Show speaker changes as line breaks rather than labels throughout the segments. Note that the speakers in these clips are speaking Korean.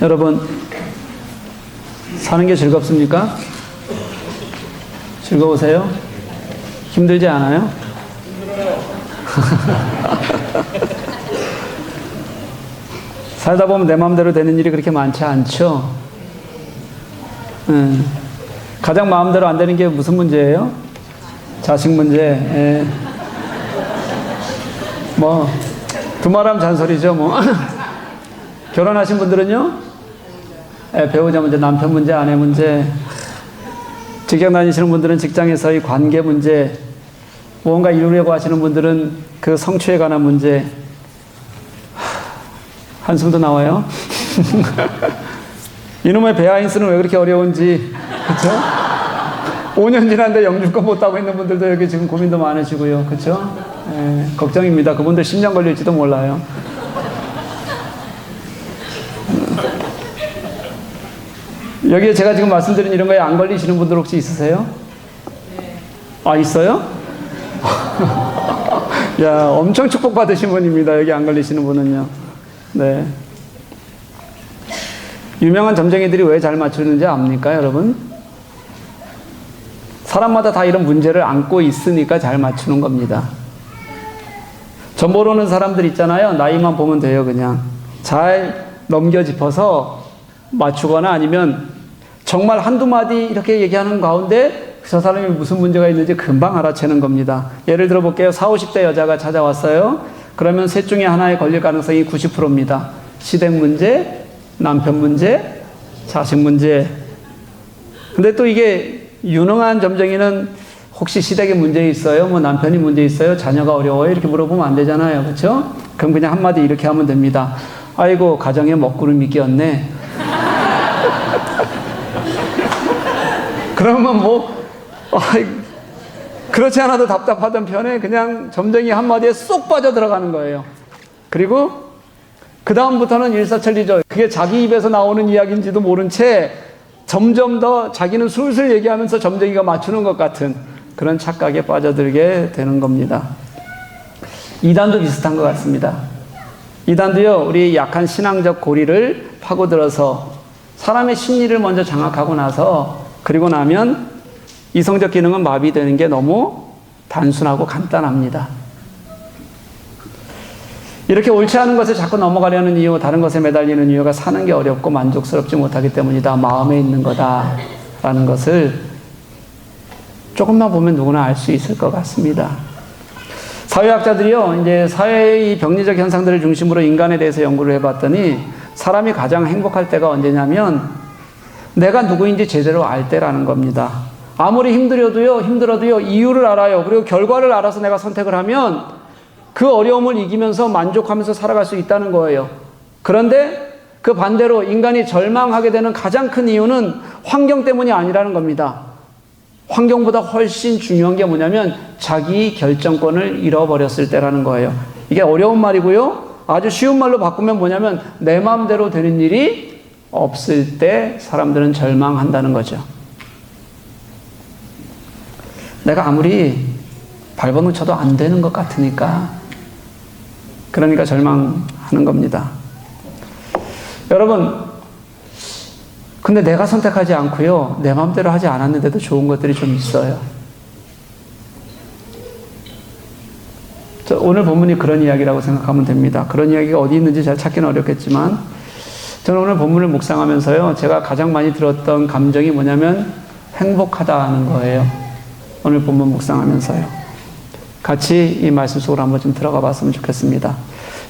여러분, 사는 게 즐겁습니까? 즐거우세요? 힘들지 않아요? 살다 보면 내 마음대로 되는 일이 그렇게 많지 않죠? 음, 가장 마음대로 안 되는 게 무슨 문제예요? 자식 문제. 예. 뭐, 두말하면 잔소리죠, 뭐. 결혼하신 분들은요? 예, 배우자 문제, 남편 문제, 아내 문제. 직장 다니시는 분들은 직장에서의 관계 문제. 무언가 이루려고 하시는 분들은 그 성취에 관한 문제. 하, 한숨도 나와요. 이놈의 베아인스는 왜 그렇게 어려운지, 그쵸? 5년 지났는데 영주권 못 따고 있는 분들도 여기 지금 고민도 많으시고요. 그쵸? 예, 걱정입니다. 그분들 10년 걸릴지도 몰라요. 여기에 제가 지금 말씀드린 이런 거에 안 걸리시는 분들 혹시 있으세요? 아, 있어요? 야, 엄청 축복받으신 분입니다. 여기 안 걸리시는 분은요. 네. 유명한 점쟁이들이 왜 잘 맞추는지 압니까, 여러분? 사람마다 다 이런 문제를 안고 있으니까 잘 맞추는 겁니다. 점 모르는 사람들 있잖아요. 나이만 보면 돼요, 그냥. 잘 넘겨 짚어서 맞추거나 아니면 정말 한두 마디 이렇게 얘기하는 가운데 저 사람이 무슨 문제가 있는지 금방 알아채는 겁니다. 예를 들어 볼게요. 40, 50대 여자가 찾아왔어요. 그러면 셋 중에 하나에 걸릴 가능성이 90%입니다. 시댁 문제, 남편 문제, 자식 문제. 근데 또 이게 유능한 점쟁이는 혹시 시댁에 문제 있어요? 뭐 남편이 문제 있어요? 자녀가 어려워요? 이렇게 물어보면 안 되잖아요. 그렇죠? 그럼 그냥 한마디 이렇게 하면 됩니다. 아이고 가정에 먹구름이 끼었네. 그러면 뭐 아이, 그렇지 않아도 답답하던 편에 그냥 점쟁이 한마디에 쏙 빠져 들어가는 거예요. 그리고 그 다음부터는 일사천리죠. 그게 자기 입에서 나오는 이야기인지도 모른 채 점점 더 자기는 술술 얘기하면서 점쟁이가 맞추는 것 같은 그런 착각에 빠져들게 되는 겁니다. 이단도 비슷한 것 같습니다. 이단도요, 우리 약한 신앙적 고리를 파고들어서 사람의 심리를 먼저 장악하고 나서 그리고 나면 이성적 기능은 마비되는 게 너무 단순하고 간단합니다. 이렇게 옳지 않은 것에 자꾸 넘어가려는 이유, 다른 것에 매달리는 이유가 사는 게 어렵고 만족스럽지 못하기 때문이다. 마음에 있는 거다. 라는 것을 조금만 보면 누구나 알 수 있을 것 같습니다. 사회학자들이요, 이제 사회의 병리적 현상들을 중심으로 인간에 대해서 연구를 해봤더니 사람이 가장 행복할 때가 언제냐면 내가 누구인지 제대로 알 때라는 겁니다. 아무리 힘들어도요, 힘들어도요, 이유를 알아요. 그리고 결과를 알아서 내가 선택을 하면 그 어려움을 이기면서 만족하면서 살아갈 수 있다는 거예요. 그런데 그 반대로 인간이 절망하게 되는 가장 큰 이유는 환경 때문이 아니라는 겁니다. 환경보다 훨씬 중요한 게 뭐냐면 자기 결정권을 잃어버렸을 때라는 거예요. 이게 어려운 말이고요. 아주 쉬운 말로 바꾸면 뭐냐면 내 마음대로 되는 일이 없을 때 사람들은 절망한다는 거죠. 내가 아무리 발버둥 쳐도 안 되는 것 같으니까 그러니까 절망하는 겁니다. 여러분, 근데 내가 선택하지 않고요. 내 마음대로 하지 않았는데도 좋은 것들이 좀 있어요. 오늘 본문이 그런 이야기라고 생각하면 됩니다. 그런 이야기가 어디 있는지 잘 찾기는 어렵겠지만, 저는 오늘 본문을 묵상하면서요, 제가 가장 많이 들었던 감정이 뭐냐면 행복하다는 거예요. 오늘 본문 묵상하면서요. 같이 이 말씀 속으로 한번 좀 들어가 봤으면 좋겠습니다.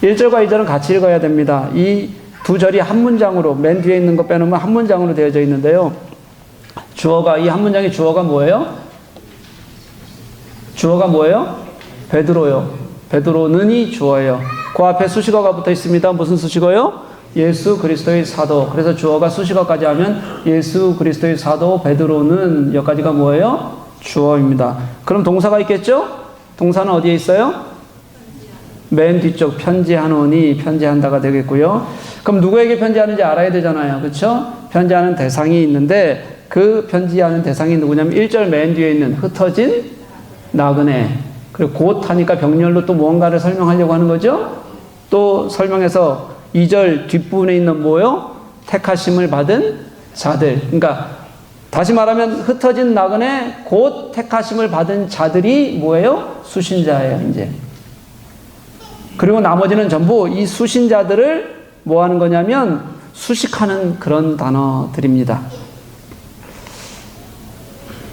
1절과 2절은 같이 읽어야 됩니다. 이 두 절이 한 문장으로, 맨 뒤에 있는 거 빼놓으면 한 문장으로 되어져 있는데요. 주어가, 이 한 문장의 주어가 뭐예요? 주어가 뭐예요? 베드로요. 베드로는 이 주어예요. 그 앞에 수식어가 붙어 있습니다. 무슨 수식어요? 예수 그리스도의 사도. 그래서 주어가 수식어까지 하면 예수 그리스도의 사도 베드로는 여기까지가 뭐예요? 주어입니다. 그럼 동사가 있겠죠? 동사는 어디에 있어요? 맨 뒤쪽 편지하노니 편지한다가 되겠고요. 그럼 누구에게 편지하는지 알아야 되잖아요. 그렇죠? 편지하는 대상이 있는데 그 편지하는 대상이 누구냐면 1절 맨 뒤에 있는 흩어진 나그네. 그리고 곧 하니까 병렬로 또 무언가를 설명하려고 하는 거죠. 또 설명해서 2절 뒷부분에 있는 뭐요? 택하심을 받은 자들. 그러니까 다시 말하면 흩어진 나그네 곧 택하심을 받은 자들이 뭐예요? 수신자예요, 이제. 그리고 나머지는 전부 이 수신자들을 뭐 하는 거냐면 수식하는 그런 단어들입니다.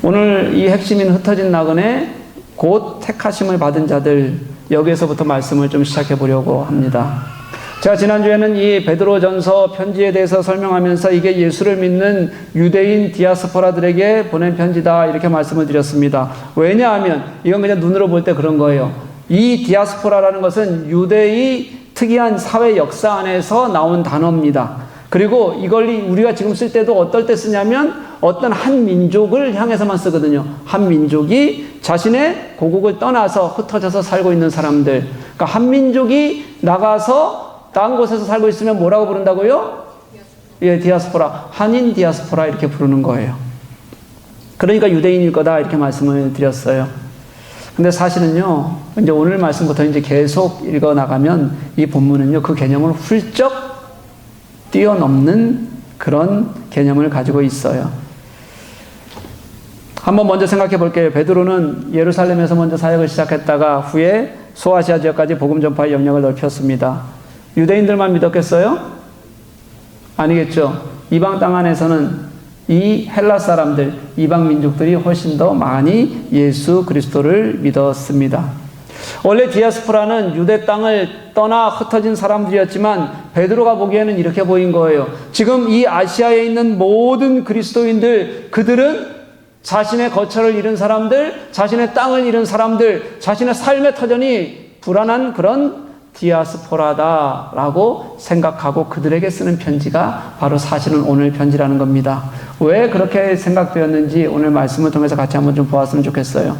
오늘 이 핵심인 흩어진 나그네 곧 택하심을 받은 자들 여기에서부터 말씀을 좀 시작해 보려고 합니다. 제가 지난주에는 이 베드로전서 편지에 대해서 설명하면서 이게 예수를 믿는 유대인 디아스포라들에게 보낸 편지다 이렇게 말씀을 드렸습니다. 왜냐하면 이건 그냥 눈으로 볼 때 그런 거예요. 이 디아스포라라는 것은 유대의 특이한 사회 역사 안에서 나온 단어입니다. 그리고 이걸 우리가 지금 쓸 때도 어떨 때 쓰냐면 어떤 한 민족을 향해서만 쓰거든요. 한 민족이 자신의 고국을 떠나서 흩어져서 살고 있는 사람들. 그러니까 한 민족이 나가서 다른 곳에서 살고 있으면 뭐라고 부른다고요? 예, 디아스포라. 한인 디아스포라 이렇게 부르는 거예요. 그러니까 유대인일 거다 이렇게 말씀을 드렸어요. 근데 사실은요, 이제 오늘 말씀부터 이제 계속 읽어 나가면 이 본문은요, 그 개념을 훌쩍 뛰어넘는 그런 개념을 가지고 있어요. 한번 먼저 생각해 볼게요. 베드로는 예루살렘에서 먼저 사역을 시작했다가 후에 소아시아 지역까지 복음 전파의 영역을 넓혔습니다. 유대인들만 믿었겠어요? 아니겠죠. 이방 땅 안에서는 이 헬라 사람들, 이방 민족들이 훨씬 더 많이 예수 그리스도를 믿었습니다. 원래 디아스포라는 유대 땅을 떠나 흩어진 사람들이었지만 베드로가 보기에는 이렇게 보인 거예요. 지금 이 아시아에 있는 모든 그리스도인들 그들은 자신의 거처를 잃은 사람들, 자신의 땅을 잃은 사람들, 자신의 삶의 터전이 불안한 그런 디아스포라다라고 생각하고 그들에게 쓰는 편지가 바로 사실은 오늘 편지라는 겁니다. 왜 그렇게 생각되었는지 오늘 말씀을 통해서 같이 한번 좀 보았으면 좋겠어요.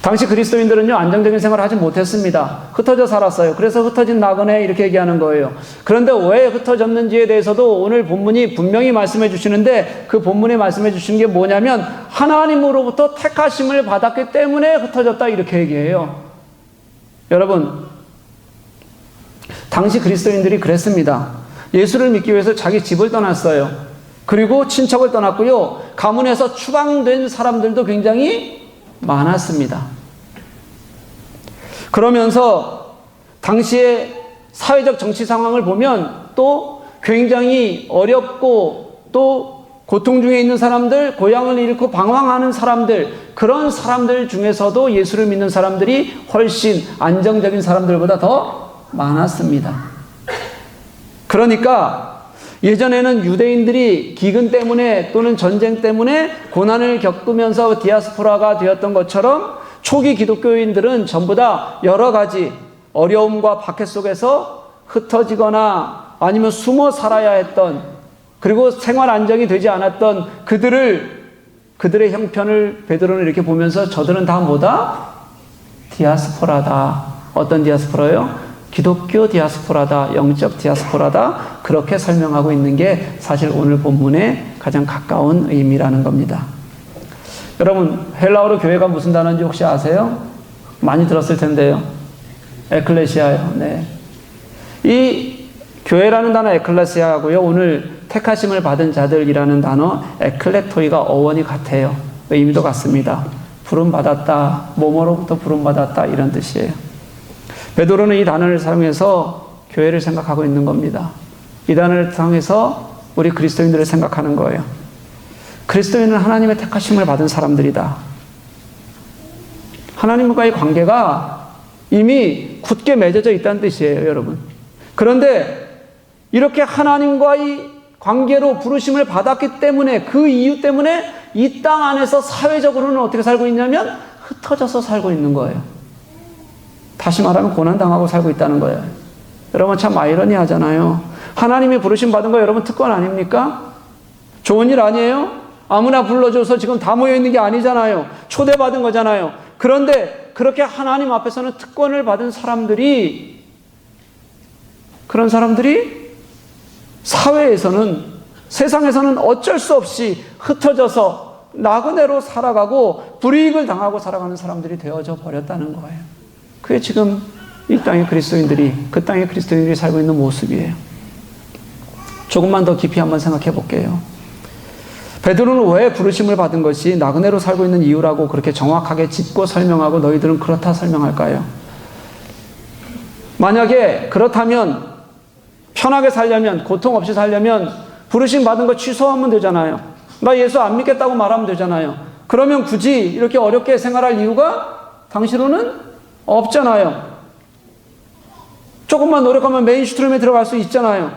당시 그리스도인들은요, 안정적인 생활을 하지 못했습니다. 흩어져 살았어요. 그래서 흩어진 나그네 이렇게 얘기하는 거예요. 그런데 왜 흩어졌는지에 대해서도 오늘 본문이 분명히 말씀해 주시는데 그 본문에 말씀해 주시는 게 뭐냐면 하나님으로부터 택하심을 받았기 때문에 흩어졌다 이렇게 얘기해요. 여러분, 당시 그리스도인들이 그랬습니다. 예수를 믿기 위해서 자기 집을 떠났어요. 그리고 친척을 떠났고요. 가문에서 추방된 사람들도 굉장히 많았습니다. 그러면서 당시의 사회적 정치 상황을 보면 또 굉장히 어렵고 또 고통 중에 있는 사람들, 고향을 잃고 방황하는 사람들, 그런 사람들 중에서도 예수를 믿는 사람들이 훨씬 안정적인 사람들보다 더 많았습니다. 그러니까 예전에는 유대인들이 기근 때문에 또는 전쟁 때문에 고난을 겪으면서 디아스포라가 되었던 것처럼 초기 기독교인들은 전부 다 여러 가지 어려움과 박해 속에서 흩어지거나 아니면 숨어 살아야 했던 그리고 생활 안정이 되지 않았던 그들을 그들의 형편을 베드로는 이렇게 보면서 저들은 다 뭐다? 디아스포라다. 어떤 디아스포라요? 기독교 디아스포라다, 영적 디아스포라다, 그렇게 설명하고 있는 게 사실 오늘 본문에 가장 가까운 의미라는 겁니다. 여러분, 헬라어로 교회가 무슨 단어인지 혹시 아세요? 많이 들었을 텐데요. 에클레시아요. 네. 이 교회라는 단어 에클레시아하고요, 오늘 택하심을 받은 자들이라는 단어 에클레토이가 어원이 같아요. 의미도 같습니다. 부름 받았다, 뭐뭐로부터 부름 받았다, 이런 뜻이에요. 베드로는 이 단어를 사용해서 교회를 생각하고 있는 겁니다. 이 단어를 사용해서 우리 그리스도인들을 생각하는 거예요. 그리스도인은 하나님의 택하심을 받은 사람들이다. 하나님과의 관계가 이미 굳게 맺어져 있다는 뜻이에요, 여러분. 그런데 이렇게 하나님과의 관계로 부르심을 받았기 때문에 그 이유 때문에 이 땅 안에서 사회적으로는 어떻게 살고 있냐면 흩어져서 살고 있는 거예요. 다시 말하면 고난당하고 살고 있다는 거예요. 여러분 참 아이러니 하잖아요. 하나님이 부르심 받은 거 여러분 특권 아닙니까? 좋은 일 아니에요? 아무나 불러줘서 지금 다 모여 있는 게 아니잖아요. 초대받은 거잖아요. 그런데 그렇게 하나님 앞에서는 특권을 받은 사람들이 그런 사람들이 사회에서는 세상에서는 어쩔 수 없이 흩어져서 나그네로 살아가고 불이익을 당하고 살아가는 사람들이 되어져 버렸다는 거예요. 그게 지금 이 땅의 그리스도인들이 그 땅의 그리스도인들이 살고 있는 모습이에요. 조금만 더 깊이 한번 생각해 볼게요. 베드로는 왜 부르심을 받은 것이 나그네로 살고 있는 이유라고 그렇게 정확하게 짚고 설명하고 너희들은 그렇다 설명할까요? 만약에 그렇다면 편하게 살려면 고통 없이 살려면 부르심 받은 거 취소하면 되잖아요. 나 예수 안 믿겠다고 말하면 되잖아요. 그러면 굳이 이렇게 어렵게 생활할 이유가 당시로는 없잖아요. 조금만 노력하면 메인스트림에 들어갈 수 있잖아요.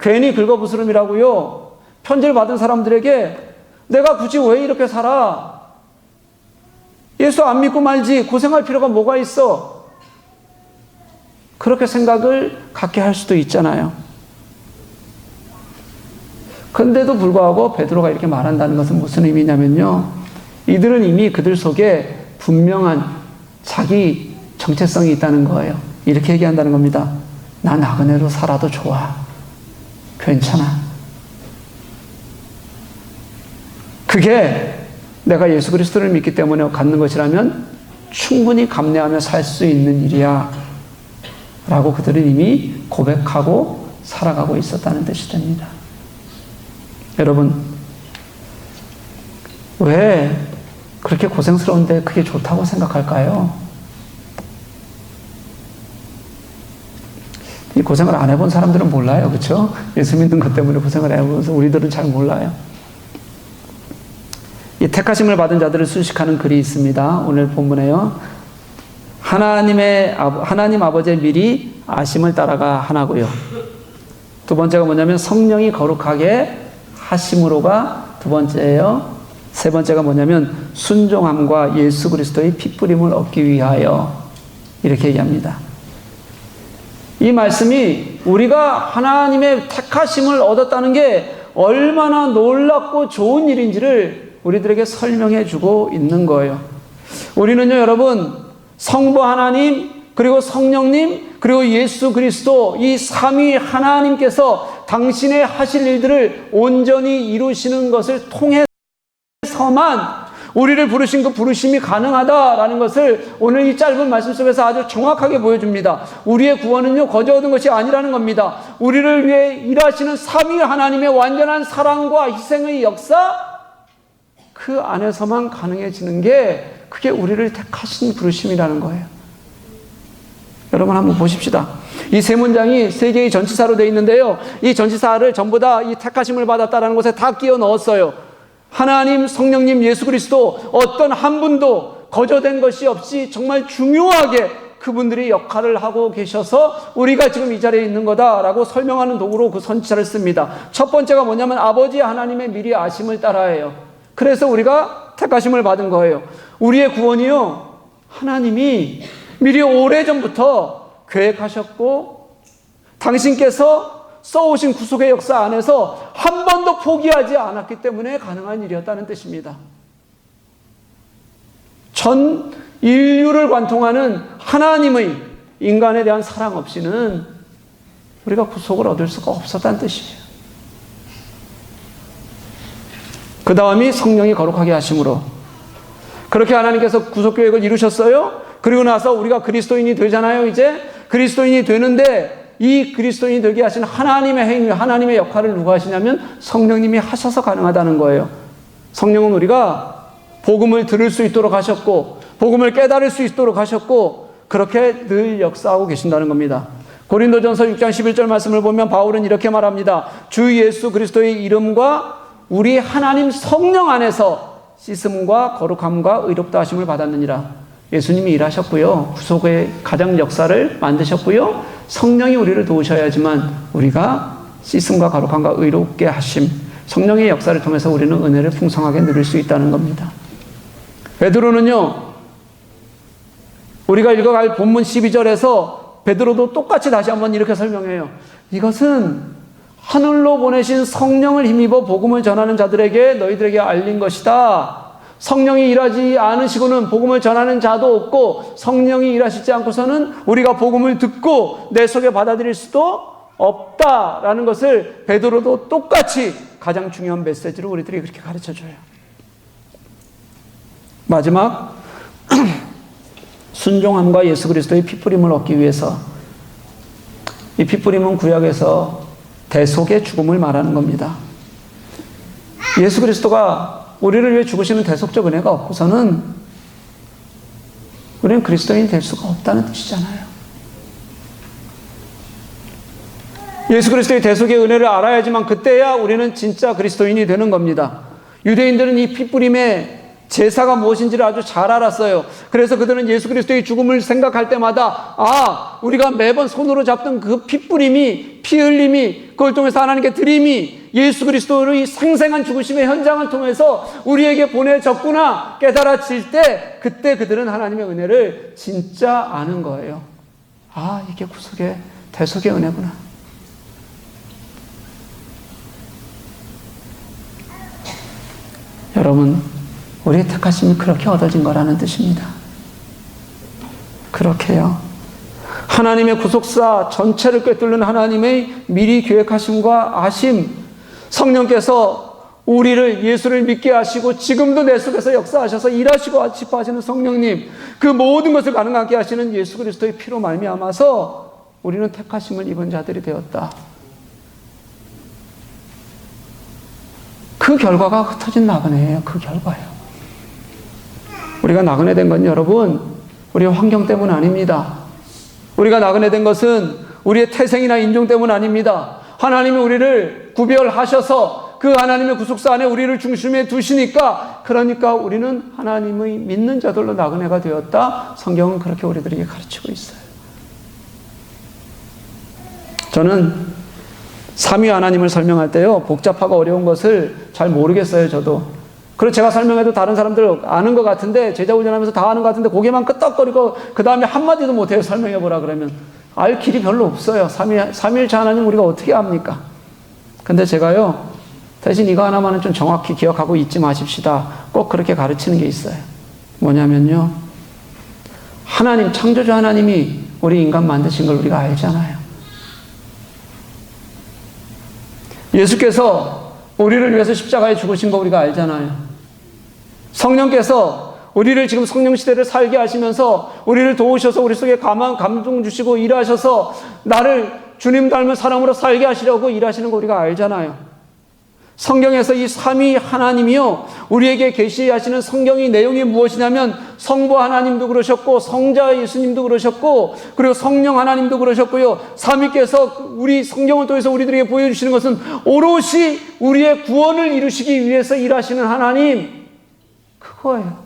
괜히 긁어부스름이라고요. 편지를 받은 사람들에게 내가 굳이 왜 이렇게 살아? 예수 안 믿고 말지 고생할 필요가 뭐가 있어? 그렇게 생각을 갖게 할 수도 있잖아요. 근데도 불구하고 베드로가 이렇게 말한다는 것은 무슨 의미냐면요. 이들은 이미 그들 속에 분명한 자기 정체성이 있다는 거예요. 이렇게 얘기한다는 겁니다. 나 나그네로 살아도 좋아. 괜찮아. 그게 내가 예수 그리스도를 믿기 때문에 갖는 것이라면 충분히 감내하며 살 수 있는 일이야. 라고 그들은 이미 고백하고 살아가고 있었다는 뜻이 됩니다. 여러분, 왜 그렇게 고생스러운데 그게 좋다고 생각할까요? 고생을 안 해본 사람들은 몰라요. 그렇죠? 예수 믿는 것 때문에 고생을 해보면서 우리들은 잘 몰라요. 이 택하심을 받은 자들을 순식하는 글이 있습니다. 오늘 본문에요. 하나님의 하나님 아버지의 미리 아심을 따라가 하나고요. 두 번째가 뭐냐면 성령이 거룩하게 하심으로가 두 번째예요. 세 번째가 뭐냐면 순종함과 예수 그리스도의 핏부림을 얻기 위하여 이렇게 얘기합니다. 이 말씀이 우리가 하나님의 택하심을 얻었다는 게 얼마나 놀랍고 좋은 일인지를 우리들에게 설명해 주고 있는 거예요. 우리는요, 여러분, 성부 하나님, 그리고 성령님, 그리고 예수 그리스도 이 삼위 하나님께서 당신의 하실 일들을 온전히 이루시는 것을 통해서만 우리를 부르신 그 부르심이 가능하다라는 것을 오늘 이 짧은 말씀 속에서 아주 정확하게 보여줍니다. 우리의 구원은요, 거저 얻은 것이 아니라는 겁니다. 우리를 위해 일하시는 삼위 하나님의 완전한 사랑과 희생의 역사, 그 안에서만 가능해지는 게 그게 우리를 택하신 부르심이라는 거예요. 여러분 한번 보십시다. 이 세 문장이 세 개의 전치사로 되어 있는데요. 이 전치사를 전부 다 이 택하심을 받았다라는 것에 다 끼워 넣었어요. 하나님, 성령님, 예수 그리스도 어떤 한 분도 거저된 것이 없이 정말 중요하게 그분들이 역할을 하고 계셔서 우리가 지금 이 자리에 있는 거다라고 설명하는 도구로 그 선지자를 씁니다. 첫 번째가 뭐냐면 아버지 하나님의 미리 아심을 따라해요. 그래서 우리가 택하심을 받은 거예요. 우리의 구원이요. 하나님이 미리 오래전부터 계획하셨고 당신께서 써오신 구속의 역사 안에서 한 번도 포기하지 않았기 때문에 가능한 일이었다는 뜻입니다. 전 인류를 관통하는 하나님의 인간에 대한 사랑 없이는 우리가 구속을 얻을 수가 없었다는 뜻이에요. 그 다음이 성령이 거룩하게 하심으로 그렇게 하나님께서 구속 계획을 이루셨어요. 그리고 나서 우리가 그리스도인이 되잖아요. 이제 그리스도인이 되는데 이 그리스도인이 되게 하신 하나님의 행위, 하나님의 역할을 누가 하시냐면 성령님이 하셔서 가능하다는 거예요. 성령은 우리가 복음을 들을 수 있도록 하셨고 복음을 깨달을 수 있도록 하셨고 그렇게 늘 역사하고 계신다는 겁니다. 고린도전서 6장 11절 말씀을 보면 바울은 이렇게 말합니다. 주 예수 그리스도의 이름과 우리 하나님 성령 안에서 씻음과 거룩함과 의롭다 하심을 받았느니라. 예수님이 일하셨고요. 구속의 가장 역사를 만드셨고요. 성령이 우리를 도우셔야지만 우리가 씻음과 거룩함과 의롭게 하심, 성령의 역사를 통해서 우리는 은혜를 풍성하게 누릴 수 있다는 겁니다. 베드로는요. 우리가 읽어갈 본문 12절에서 베드로도 똑같이 다시 한번 이렇게 설명해요. 이것은 하늘로 보내신 성령을 힘입어 복음을 전하는 자들에게 너희들에게 알린 것이다. 성령이 일하지 않으시고는 복음을 전하는 자도 없고 성령이 일하시지 않고서는 우리가 복음을 듣고 내 속에 받아들일 수도 없다라는 것을 베드로도 똑같이 가장 중요한 메시지로 우리들이 그렇게 가르쳐 줘요. 마지막 순종함과 예수 그리스도의 피뿌림을 얻기 위해서 이 피뿌림은 구약에서 대속의 죽음을 말하는 겁니다. 예수 그리스도가 우리를 위해 죽으시는 대속적 은혜가 없고서는 우리는 그리스도인 될 수가 없다는 뜻이잖아요. 예수 그리스도의 대속의 은혜를 알아야지만 그때야 우리는 진짜 그리스도인이 되는 겁니다. 유대인들은 이 피뿌림의 제사가 무엇인지를 아주 잘 알았어요. 그래서 그들은 예수 그리스도의 죽음을 생각할 때마다 아, 우리가 매번 손으로 잡던 그 피뿌림이 피 흘림이 그걸 통해서 하나님께 드림이 예수 그리스도의 생생한 죽으심의 현장을 통해서 우리에게 보내졌구나 깨달아질 때 그때 그들은 하나님의 은혜를 진짜 아는 거예요. 아, 이게 구속의 대속의 은혜구나. 여러분, 우리의 택하심이 그렇게 얻어진 거라는 뜻입니다. 그렇게요. 하나님의 구속사 전체를 꿰뚫는 하나님의 미리 계획하심과 아심, 성령께서 우리를 예수를 믿게 하시고 지금도 내 속에서 역사하셔서 일하시고 집하시는 성령님, 그 모든 것을 가능하게 하시는 예수 그리스도의 피로 말미암아서 우리는 택하심을 입은 자들이 되었다. 그 결과가 흩어진 나그네예요. 그 결과예요. 우리가 나그네 된 건 여러분, 우리의 환경 때문 아닙니다. 우리가 나그네 된 것은 우리의 태생이나 인종 때문 아닙니다. 하나님이 우리를 구별하셔서 그 하나님의 구속사 안에 우리를 중심에 두시니까 그러니까 우리는 하나님의 믿는 자들로 나그네가 되었다. 성경은 그렇게 우리들에게 가르치고 있어요. 저는 삼위 하나님을 설명할 때요, 복잡하고 어려운 것을 잘 모르겠어요, 저도. 그리고 제가 설명해도 다른 사람들 아는 것 같은데, 제자 훈련하면서 다 아는 것 같은데, 고개만 끄덕거리고, 그 다음에 한마디도 못해요, 설명해 보라 그러면. 알 길이 별로 없어요. 삼위, 삼일차 하나님 우리가 어떻게 압니까? 근데 제가요, 대신 이거 하나만은 좀 정확히 기억하고 잊지 마십시다. 꼭 그렇게 가르치는 게 있어요. 뭐냐면요. 하나님, 창조주 하나님이 우리 인간 만드신 걸 우리가 알잖아요. 예수께서 우리를 위해서 십자가에 죽으신 거 우리가 알잖아요. 성령께서 우리를 지금 성령 시대를 살게 하시면서 우리를 도우셔서 우리 속에 감화, 감동 주시고 일하셔서 나를 주님 닮은 사람으로 살게 하시려고 일하시는 거 우리가 알잖아요. 성경에서 이 삼위 하나님이요 우리에게 계시하시는 성경의 내용이 무엇이냐면 성부 하나님도 그러셨고 성자 예수님도 그러셨고 그리고 성령 하나님도 그러셨고요 삼위께서 우리 성경을 통해서 우리들에게 보여주시는 것은 오롯이 우리의 구원을 이루시기 위해서 일하시는 하나님 그거예요.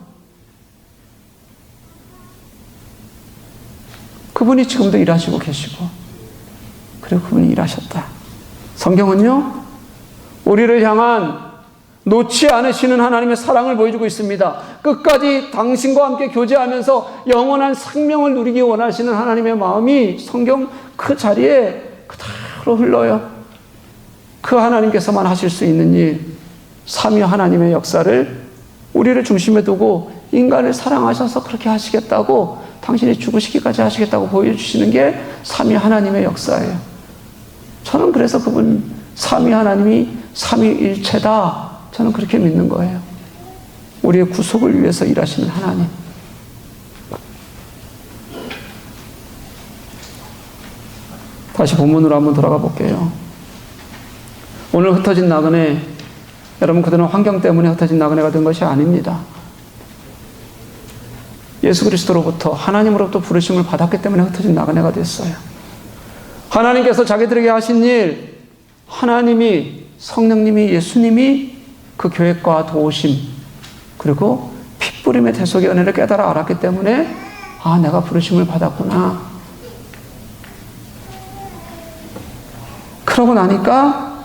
그분이 지금도 일하시고 계시고 그리고 그분이 일하셨다. 성경은요 우리를 향한 놓지 않으시는 하나님의 사랑을 보여주고 있습니다. 끝까지 당신과 함께 교제하면서 영원한 생명을 누리기 원하시는 하나님의 마음이 성경 그 자리에 그대로 흘러요. 그 하나님께서만 하실 수 있는 일, 삼위 하나님의 역사를 우리를 중심에 두고 인간을 사랑하셔서 그렇게 하시겠다고 당신이 죽으시기까지 하시겠다고 보여주시는 게 삼위 하나님의 역사예요. 저는 그래서 그분 삼위 하나님이 삼위일체다. 저는 그렇게 믿는 거예요. 우리의 구속을 위해서 일하시는 하나님. 다시 본문으로 한번 돌아가 볼게요. 오늘 흩어진 나그네, 여러분 그들은 환경 때문에 흩어진 나그네가 된 것이 아닙니다. 예수 그리스도로부터 하나님으로부터 부르심을 받았기 때문에 흩어진 나그네가 됐어요. 하나님께서 자기들에게 하신 일, 하나님이 성령님이 예수님이 그 계획과 도우심 그리고 핏부림의 대속의 은혜를 깨달아 알았기 때문에 아 내가 부르심을 받았구나. 그러고 나니까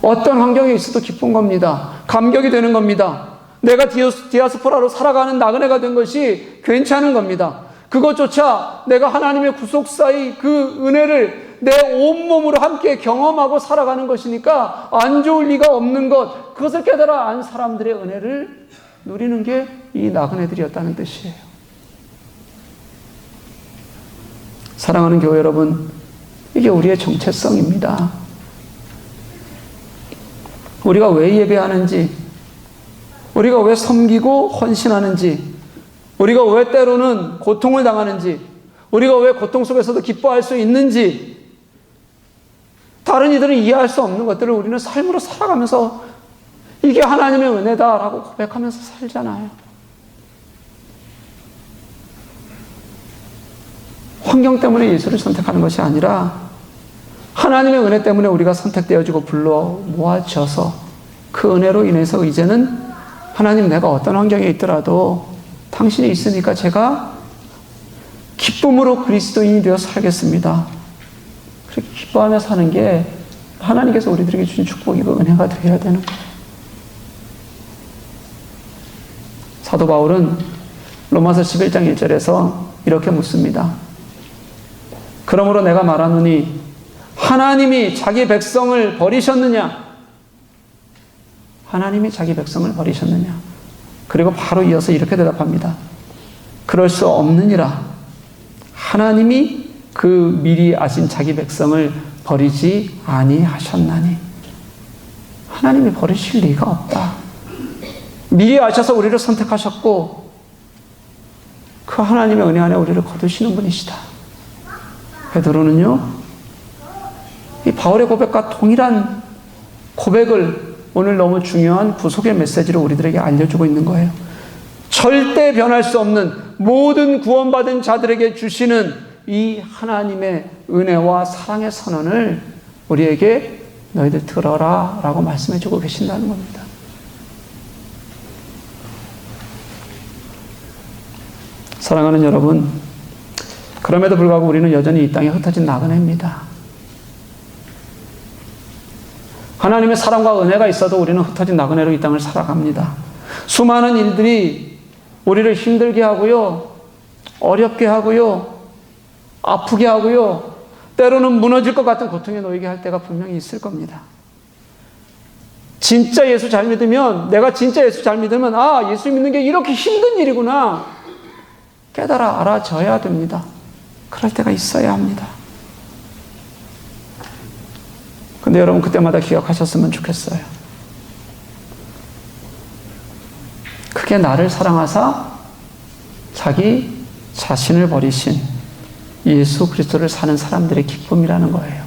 어떤 환경에 있어도 기쁜 겁니다. 감격이 되는 겁니다. 내가 디아스포라로 살아가는 나그네가 된 것이 괜찮은 겁니다. 그것조차 내가 하나님의 구속사의 그 은혜를 내 온몸으로 함께 경험하고 살아가는 것이니까 안 좋을 리가 없는 것, 그것을 깨달아 안 사람들의 은혜를 누리는 게 이 나그네들이었다는 뜻이에요. 사랑하는 교회 여러분, 이게 우리의 정체성입니다. 우리가 왜 예배하는지, 우리가 왜 섬기고 헌신하는지, 우리가 왜 때로는 고통을 당하는지, 우리가 왜 고통 속에서도 기뻐할 수 있는지, 다른 이들은 이해할 수 없는 것들을 우리는 삶으로 살아가면서 이게 하나님의 은혜다라고 고백하면서 살잖아요. 환경 때문에 예수를 선택하는 것이 아니라 하나님의 은혜 때문에 우리가 선택되어지고 불러 모아져서 그 은혜로 인해서 이제는 하나님 내가 어떤 환경에 있더라도 당신이 있으니까 제가 기쁨으로 그리스도인이 되어 살겠습니다. 그렇게 기뻐하며 사는 게 하나님께서 우리들에게 주신 축복이고 은혜가 되어야 되는 거예요. 사도 바울은 로마서 11장 1절에서 이렇게 묻습니다. 그러므로 내가 말하노니 하나님이 자기 백성을 버리셨느냐? 하나님이 자기 백성을 버리셨느냐? 그리고 바로 이어서 이렇게 대답합니다. 그럴 수 없느니라. 하나님이 그 미리 아신 자기 백성을 버리지 아니하셨나니. 하나님이 버리실 리가 없다. 미리 아셔서 우리를 선택하셨고, 그 하나님의 은혜 안에 우리를 거두시는 분이시다. 베드로는요, 이 바울의 고백과 동일한 고백을 오늘 너무 중요한 구속의 메시지로 우리들에게 알려주고 있는 거예요. 절대 변할 수 없는 모든 구원받은 자들에게 주시는 이 하나님의 은혜와 사랑의 선언을 우리에게 너희들 들어라 라고 말씀해 주고 계신다는 겁니다. 사랑하는 여러분, 그럼에도 불구하고 우리는 여전히 이 땅에 흩어진 나그네입니다. 하나님의 사랑과 은혜가 있어도 우리는 흩어진 나그네로 이 땅을 살아갑니다. 수많은 일들이 우리를 힘들게 하고요, 어렵게 하고요, 아프게 하고요, 때로는 무너질 것 같은 고통에 놓이게 할 때가 분명히 있을 겁니다. 진짜 예수 잘 믿으면, 내가 진짜 예수 잘 믿으면, 아, 예수 믿는 게 이렇게 힘든 일이구나. 깨달아 알아져야 됩니다. 그럴 때가 있어야 합니다. 근데 여러분 그때마다 기억하셨으면 좋겠어요. 그게 나를 사랑하사 자기 자신을 버리신 예수 그리스도를 사는 사람들의 기쁨이라는 거예요.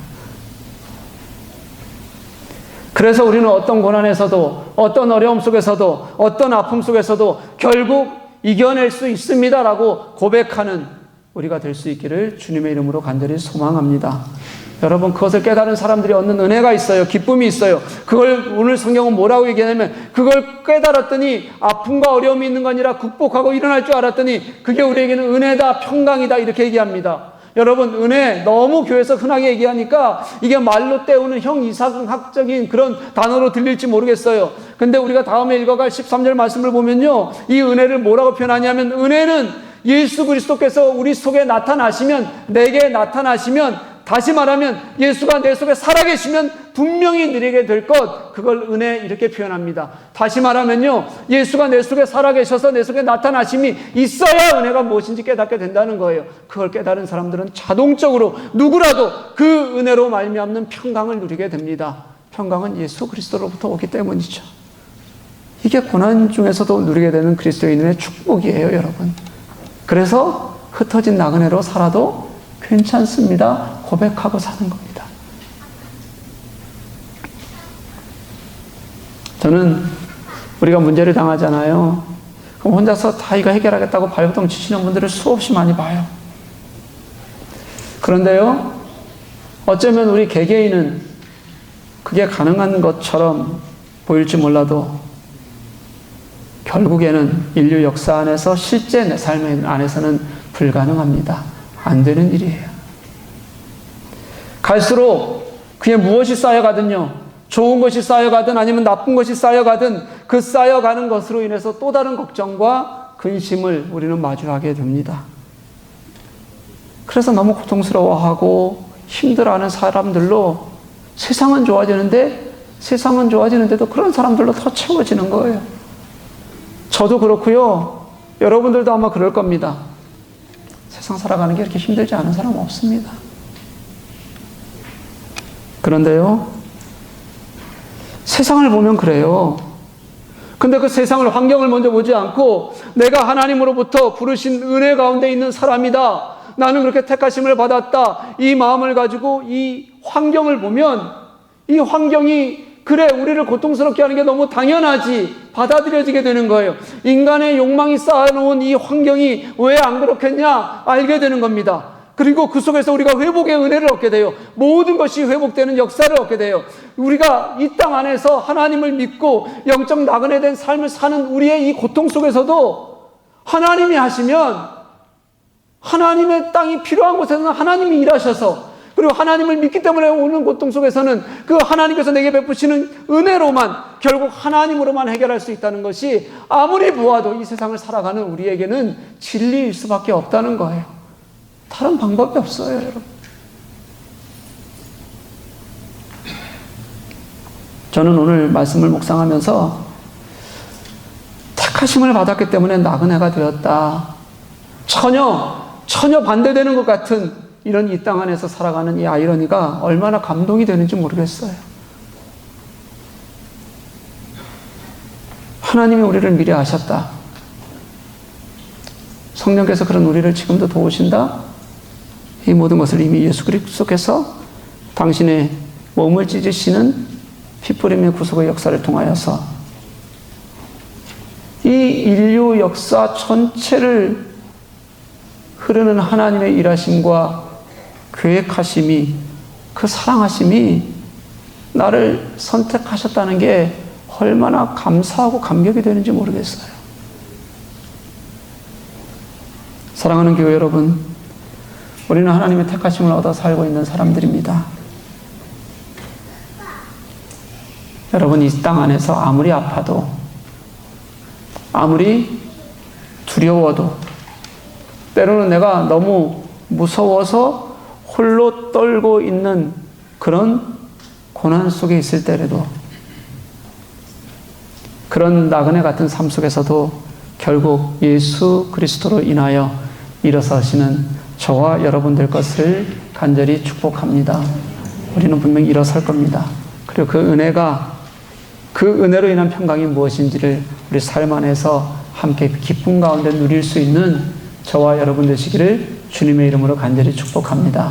그래서 우리는 어떤 고난에서도 어떤 어려움 속에서도 어떤 아픔 속에서도 결국 이겨낼 수 있습니다라고 고백하는 우리가 될 수 있기를 주님의 이름으로 간절히 소망합니다. 여러분 그것을 깨달은 사람들이 얻는 은혜가 있어요. 기쁨이 있어요. 그걸 오늘 성경은 뭐라고 얘기하냐면 그걸 깨달았더니 아픔과 어려움이 있는 거 아니라 극복하고 일어날 줄 알았더니 그게 우리에게는 은혜다 평강이다 이렇게 얘기합니다. 여러분 은혜 너무 교회에서 흔하게 얘기하니까 이게 말로 때우는 형 이상학적인 그런 단어로 들릴지 모르겠어요. 근데 우리가 다음에 읽어갈 13절 말씀을 보면요. 이 은혜를 뭐라고 표현하냐면 은혜는 예수 그리스도께서 우리 속에 나타나시면 내게 나타나시면 다시 말하면 예수가 내 속에 살아계시면 분명히 누리게 될 것, 그걸 은혜 이렇게 표현합니다. 다시 말하면요, 예수가 내 속에 살아계셔서 내 속에 나타나심이 있어야 은혜가 무엇인지 깨닫게 된다는 거예요. 그걸 깨달은 사람들은 자동적으로 누구라도 그 은혜로 말미암는 평강을 누리게 됩니다. 평강은 예수 그리스도로부터 오기 때문이죠. 이게 고난 중에서도 누리게 되는 그리스도인의 축복이에요, 여러분. 그래서 흩어진 나그네로 살아도 괜찮습니다. 고백하고 사는 겁니다. 저는 우리가 문제를 당하잖아요. 그럼 혼자서 다 이거 해결하겠다고 발버둥 치시는 분들을 수없이 많이 봐요. 그런데요, 어쩌면 우리 개개인은 그게 가능한 것처럼 보일지 몰라도 결국에는 인류 역사 안에서 실제 내 삶 안에서는 불가능합니다. 안 되는 일이에요. 갈수록 그게 무엇이 쌓여가든요. 좋은 것이 쌓여가든 아니면 나쁜 것이 쌓여가든 그 쌓여가는 것으로 인해서 또 다른 걱정과 근심을 우리는 마주하게 됩니다. 그래서 너무 고통스러워하고 힘들어하는 사람들로 세상은 좋아지는데 세상은 좋아지는데도 그런 사람들로 더 채워지는 거예요. 저도 그렇고요. 여러분들도 아마 그럴 겁니다. 세상 살아가는 게 이렇게 힘들지 않은 사람 없습니다. 그런데요, 세상을 보면 그래요. 근데 그 세상을, 환경을 먼저 보지 않고 내가 하나님으로부터 부르신 은혜 가운데 있는 사람이다. 나는 그렇게 택하심을 받았다. 이 마음을 가지고 이 환경을 보면 이 환경이 그래 우리를 고통스럽게 하는 게 너무 당연하지 받아들여지게 되는 거예요. 인간의 욕망이 쌓아놓은 이 환경이 왜 안 그렇겠냐 알게 되는 겁니다. 그리고 그 속에서 우리가 회복의 은혜를 얻게 돼요. 모든 것이 회복되는 역사를 얻게 돼요. 우리가 이 땅 안에서 하나님을 믿고 영적 나그네 된 삶을 사는 우리의 이 고통 속에서도 하나님이 하시면 하나님의 땅이 필요한 곳에서는 하나님이 일하셔서 그리고 하나님을 믿기 때문에 오는 고통 속에서는 그 하나님께서 내게 베푸시는 은혜로만 결국 하나님으로만 해결할 수 있다는 것이 아무리 보아도 이 세상을 살아가는 우리에게는 진리일 수밖에 없다는 거예요. 다른 방법이 없어요, 여러분. 저는 오늘 말씀을 묵상하면서 택하심을 받았기 때문에 나그네가 되었다. 전혀, 전혀 반대되는 것 같은 이런 이 땅 안에서 살아가는 이 아이러니가 얼마나 감동이 되는지 모르겠어요. 하나님이 우리를 미리 아셨다. 성령께서 그런 우리를 지금도 도우신다. 이 모든 것을 이미 예수 그리스도께서 당신의 몸을 찢으시는 피뿌림의 구속의 역사를 통하여서 이 인류 역사 전체를 흐르는 하나님의 일하심과 계획하심이 그 사랑하심이 나를 선택하셨다는 게 얼마나 감사하고 감격이 되는지 모르겠어요. 사랑하는 교회 여러분, 우리는 하나님의 택하심을 얻어 살고 있는 사람들입니다. 여러분, 이 땅 안에서 아무리 아파도, 아무리 두려워도, 때로는 내가 너무 무서워서 홀로 떨고 있는 그런 고난 속에 있을 때라도, 그런 나그네 같은 삶 속에서도 결국 예수 그리스도로 인하여 일어서시는 저와 여러분들 것을 간절히 축복합니다. 우리는 분명히 일어설 겁니다. 그리고 그 은혜가 그 은혜로 인한 평강이 무엇인지를 우리 삶 안에서 함께 기쁨 가운데 누릴 수 있는 저와 여러분 되시기를 주님의 이름으로 간절히 축복합니다.